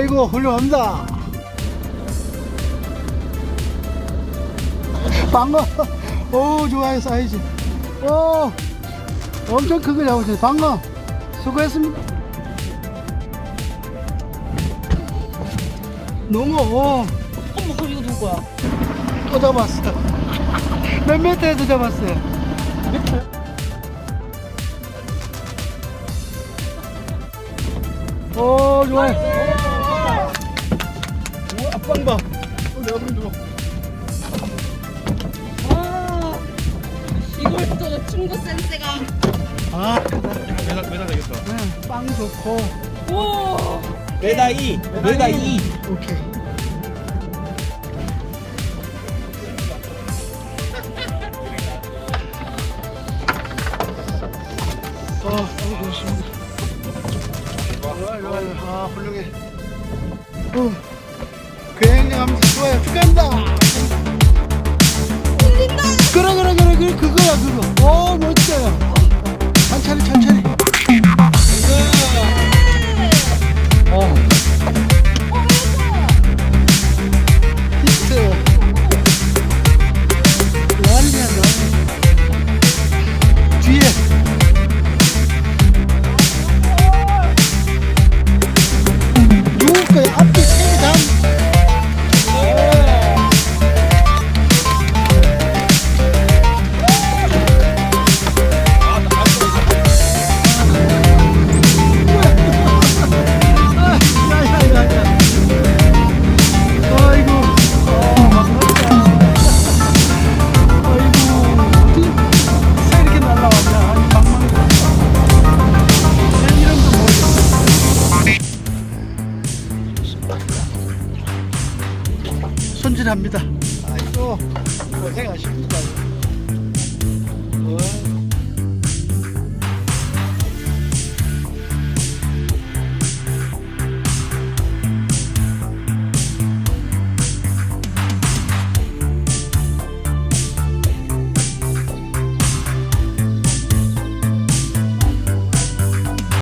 아이고 훌륭합니다. 방어. 오 좋아요 사이즈. 오 엄청 큰 거 잡으셨어요. 방어. 수고했습니다. 너무 오, 어머 그럼 이거 누구야? 또 잡았어. 몇 메터에서 잡았어요? 오 좋아요. 오 앞방 봐. 어, 내가 좀 줘. 와 이걸 또 친구 센세가 아 매달 매달 되겠다. 네, 빵 좋고. 오 매달 2. 매달 2. 오케이. 아, 너무 좋아요. 아, 훌륭해. 어, 굉장합니다. 좋아요. 축하합니다. 그래, 그래, 그래, 그래, 그거야, 그거. 오, 멋져요. 손질합니다. 아이고 고생하십니다. 어.